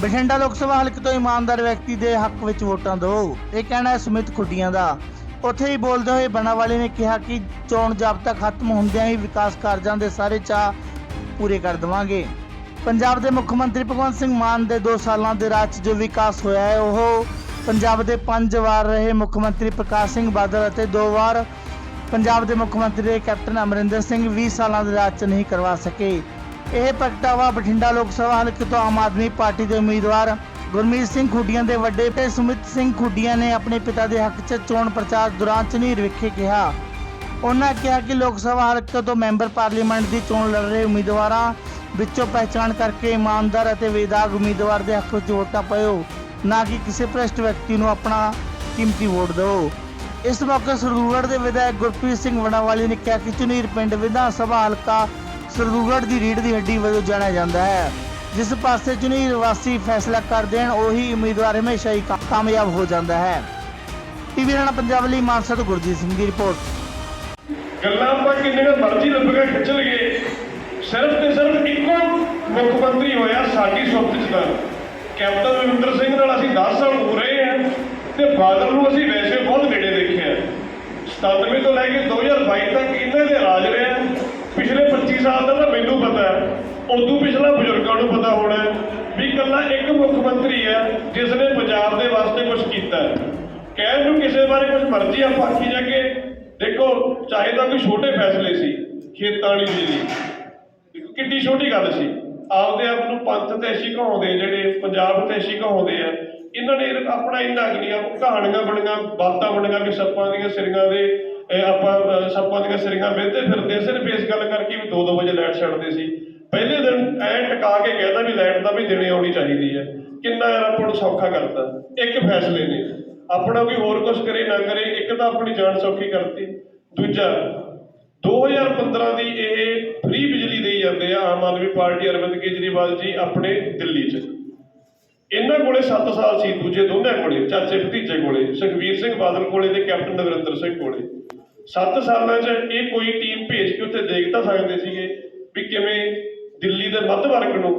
ਬਠਿੰਡਾ ਲੋਕ ਸਭਾ ਹਲਕੇ ਤੋਂ ਇਮਾਨਦਾਰ ਵਿਅਕਤੀ ਦੇ ਹੱਕ ਵਿੱਚ ਵੋਟਾਂ ਦਿਓ ਇਹ ਕਹਿਣਾ ਹੈ ਸੁਮਿਤ ਖੁੱਡੀਆਂ ਦਾ। ਉੱਥੇ ਹੀ ਬੋਲਦੇ ਹੋਏ ਬਣਾਵਾਲੇ ਨੇ ਕਿਹਾ ਕਿ ਚੋਣ ਜਾਬਤਾ ਖਤਮ ਹੁੰਦਿਆਂ ਹੀ ਵਿਕਾਸ ਕਾਰਜਾਂ ਦੇ ਸਾਰੇ ਚਾਅ ਪੂਰੇ ਕਰ ਦੇਵਾਂਗੇ। ਪੰਜਾਬ ਦੇ ਮੁੱਖ ਮੰਤਰੀ ਭਗਵੰਤ ਸਿੰਘ ਮਾਨ ਦੇ 2 ਸਾਲਾਂ ਦੇ ਰਾਜ 'ਚ ਜੋ ਵਿਕਾਸ ਹੋਇਆ ਹੈ, ਉਹ ਪੰਜਾਬ ਦੇ ਪੰਜ ਵਾਰ ਰਹੇ ਮੁੱਖ ਮੰਤਰੀ ਪ੍ਰਕਾਸ਼ ਸਿੰਘ ਬਾਦਲ ਅਤੇ ਦੋ ਵਾਰ ਪੰਜਾਬ ਦੇ ਮੁੱਖ ਮੰਤਰੀ ਕੈਪਟਨ ਅਮਰਿੰਦਰ ਸਿੰਘ 20 ਸਾਲਾਂ ਦੇ ਰਾਜ 'ਚ ਨਹੀਂ ਕਰਵਾ ਸਕੇ। ਇਹ ਪ੍ਰਗਟਾਵਾ ਬਠਿੰਡਾ ਲੋਕ ਸਭਾ ਹਲਕੇ ਤੋਂ ਆਮ ਆਦਮੀ ਪਾਰਟੀ ਦੇ ਉਮੀਦਵਾਰ ਗੁਰਮੀਤ ਸਿੰਘ ਖੁੱਡੀਆਂ ਦੇ ਵੱਡੇ ਭੇ ਸੁਮਿਤ ਸਿੰਘ ਖੁੱਡੀਆਂ ਨੇ ਆਪਣੇ ਪਿਤਾ ਦੇ ਹੱਕ 'ਚ ਚੋਣ ਪ੍ਰਚਾਰ ਦੌਰਾਨ ਝਨੀਰ ਵਿਖੇ ਕਿਹਾ। ਉਹਨਾਂ ਕਿਹਾ ਕਿ ਲੋਕ ਸਭਾ ਹਲਕੇ ਤੋਂ ਮੈਂਬਰ ਪਾਰਲੀਮੈਂਟ ਦੀ ਚੋਣ ਲੜ ਰਹੇ ਉਮੀਦਵਾਰਾਂ ਵਿੱਚੋਂ ਪਹਿਚਾਣ ਕਰਕੇ ਇਮਾਨਦਾਰ ਅਤੇ ਵੇਦਾਗ ਉਮੀਦਵਾਰ ਦੇ ਹੱਕ ਵਿੱਚ ਵੋਟਾਂ ਪਾਇਓ, ਨਾ ਕਿ ਕਿਸੇ ਭ੍ਰਸ਼ਟ ਵਿਅਕਤੀ ਨੂੰ ਆਪਣਾ ਕੀਮਤੀ ਵੋਟ ਦਿਓ। ਇਸ ਮੌਕੇ ਸਰਦੂਗੜ੍ਹ ਦੇ ਵਿਧਾਇਕ ਗੁਰਪ੍ਰੀਤ ਸਿੰਘ ਵਣਾਵਾਲੀ ਨੇ ਕਿਹਾ ਕਿ ਝੁਨੀਰ ਪਿੰਡ ਵਿਧਾਨ ਸਭਾ ਹਲਕਾ ਸਰਦੂਗੜ੍ਹ ਦੀ ਰੀੜ ਦੀ ਹੱਡੀ ਵਜੋਂ ਜਾਣਿਆ ਜਾਂਦਾ ਹੈ। ਜਿਸ ਪਾਸੇ ਚੁਣੀ ਵਾਸੀ ਫੈਸਲਾ ਕਰ ਦੇਣ, ਉਹੀ ਉਮੀਦਵਾਰ ਹਮੇਸ਼ਾ ਹੀ ਕਾਮਯਾਬ ਹੋ ਜਾਂਦਾ ਹੈ। ਟੀਵੀ ਰਾਣਾ ਪੰਜਾਬ ਲਈ ਮਾਨਸਾ ਤੋਂ ਗੁਰਜੀਤ ਸਿੰਘ ਦੀ ਰਿਪੋਰਟ। ਗੱਲਾਂ ਆਪਾਂ ਕਿੰਨੀਆਂ ਮਰਜ਼ੀ ਲੱਭੀਆਂ ਖਿੱਚ ਲਈਏ। ਸਿਰਫ ਤੇ ਸਿਰਫ ਇੱਕੋ ਮੁੱਖ ਮੰਤਰੀ ਹੋਇਆ ਸਾਡੀ ਸੁਰਤ ਚ ਤਾਂ ਕੈਪਟਨ ਅਮਰਿੰਦਰ ਸਿੰਘ ਨਾਲ ਅਸੀਂ 10 ਸਾਲ ਹੋ ਰਹੇ ਹਾਂ ਤੇ ਬਾਦਲ ਨੂੰ ਅਸੀਂ ਵੈਸੇ ਬਹੁਤ ਨੇੜੇ ਦੇਖਿਆ। 97 ਤੋਂ ਲੈ ਕੇ 2022 ਤੱਕ ਇਹਨਾਂ ਦੇ ਰਾਜ ਰਿਹਾ ਪਿਛਲੇ 25 ਸਾਲ ਦਾ ਤਾਂ ਮੈਨੂੰ ਪਤਾ ਹੈ। ਉਦੋਂ ਪਿਛਲਾ ਬਜ਼ੁਰਗਾਂ ਨੂੰ ਪਤਾ ਹੋਣਾ ਵੀ ਇਕੱਲਾ ਇੱਕ ਮੁੱਖ ਮੰਤਰੀ ਹੈ ਜਿਸ ਨੇ ਪੰਜਾਬ ਦੇ ਵਾਸਤੇ ਕੁਝ ਕੀਤਾ ਹੈ। ਕਹਿਣ ਨੂੰ ਕਿਸੇ ਬਾਰੇ ਕੁਝ ਮਰਜ਼ੀ ਆਪਾਂ ਆਖੀ ਜਾ ਕੇ ਦੇਖੋ, ਚਾਹੇ ਤਾਂ ਕੋਈ ਛੋਟੇ ਫੈਸਲੇ ਸੀ, ਖੇਤਾਂ ਵਾਲੀ ਬਿਜਲੀ ਦੇਖੋ ਕਿੰਨੀ ਛੋਟੀ ਗੱਲ ਸੀ। ਆਪਦੇ ਆਪ ਨੂੰ ਪੰਥ ਤੇ ਐਸੀ ਕਹਾਉਂਦੇ ਜਿਹੜੇ ਪੰਜਾਬ ਤੇ ਐਸੀ ਕਹਾਉਂਦੇ ਆ, ਇਹਨਾਂ ਨੇ ਆਪਣਾ ਇੰਨਾ ਕੁ ਨਹੀਂ ਕਹਾਣੀਆਂ ਬਣੀਆਂ, ਬਾਤਾਂ ਬਣੀਆਂ ਵੀ ਸੱਪਾਂ ਦੀਆਂ, ਸਿਰੀਆਂ ਦੇ ਆਪਾਂ ਸੱਪਾਂ ਦੀਆਂ ਸਿਰੀਆਂ ਵੇਚਦੇ ਫਿਰਦੇ ਸਿਰਫ ਇਸ ਗੱਲ ਕਰਕੇ ਵੀ 2-2 ਵਜੇ ਲਾਈਟ ਛੱਡਦੇ ਸੀ। ਪਹਿਲੇ ਦਿਨ ਐ ਟਕਾ ਕੇ ਕਹਿਦਾ ਵੀ ਲਾਈਟ ਦਾ ਵੀ ਦਿਨੇ ਆਉਣੀ ਚਾਹੀਦੀ ਹੈ। ਕਿੰਨਾ ਯਾਰ ਆਪਾਂ ਨੂੰ ਸੌਖਾ ਕਰਤਾ। ਇੱਕ ਫੈਸਲੇ ਨੇ। ਆਪਣਾ ਕੋਈ ਹੋਰ ਕੁਝ ਕਰੇ ਨਾ ਕਰੇ, ਇੱਕ ਤਾਂ ਆਪਣੀ ਜਾਨ ਸੌਖੀ ਕਰਤੀ। ਦੂਜਾ 2015 ਦੀ ਇਹ ਫ੍ਰੀ ਬਿਜਲੀ ਦੇਈ ਜਾਂਦੇ ਆ ਆਮ ਆਦਮੀ ਪਾਰਟੀ ਅਰਵਿੰਦ ਕੇਜਰੀਵਾਲ ਜੀ ਆਪਣੇ ਦਿੱਲੀ 'ਚ। ਇਹਨਾਂ ਕੋਲੇ 7 ਸਾਲ ਸੀ, ਦੂਜੇ ਦੋਨਾਂ ਕੋਲੇ, ਚਾਚੇ ਭਤੀਜੇ ਕੋਲੇ, ਸੁਖਬੀਰ ਸਿੰਘ ਬਾਦਲ ਕੋਲੇ ਤੇ ਕੈਪਟਨ ਨਵਰਿੰਦਰ ਸਿੰਘ ਕੋਲੇ। 7 ਸਾਲਾਂ 'ਚ ਇਹ ਕੋਈ ਟੀਮ ਭੇਜ ਕੇ ਉੱਥੇ ਦੇਖ ਤਾਂ ਸਕਦੇ ਸੀਗੇ ਵੀ ਕਿਵੇਂ ਦਿੱਲੀ ਦੇ ਮੱਧ ਵਰਗ ਨੂੰ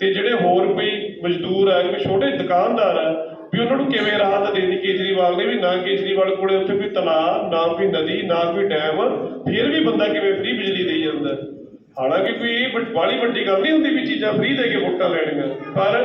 ਤੇ ਜਿਹੜੇ ਹੋਰ ਕੋਈ ਮਜ਼ਦੂਰ ਆ, ਕੋਈ ਛੋਟੇ ਦੁਕਾਨਦਾਰ ਆ, ਵੀ ਉਹਨਾਂ ਨੂੰ ਕਿਵੇਂ ਰਾਹਤ ਦੇਣੀ ਕੇਜਰੀਵਾਲ ਨੇ ਵੀ ਨਾ ਕੇਜਰੀਵਾਲ ਕੋਲੇ ਉੱਥੇ ਕੋਈ ਤਲਾਬ ਨਾ ਕੋਈ ਨਦੀ, ਨਾ ਕੋਈ ਡੈਮ ਫਿਰ ਵੀ ਬੰਦਾ ਕਿਵੇਂ ਫ੍ਰੀ ਬਿਜਲੀ ਦੇਈ ਜਾਂਦਾ। ਹਾਲਾਂਕਿ ਕੋਈ ਇਹ ਬਾਲੀ ਵੱਡੀ ਗੱਲ ਨਹੀਂ ਹੁੰਦੀ ਵੀ ਚੀਜ਼ਾਂ ਫ੍ਰੀ ਦੇ ਕੇ ਵੋਟਾਂ ਲੈਣੀਆਂ, ਪਰ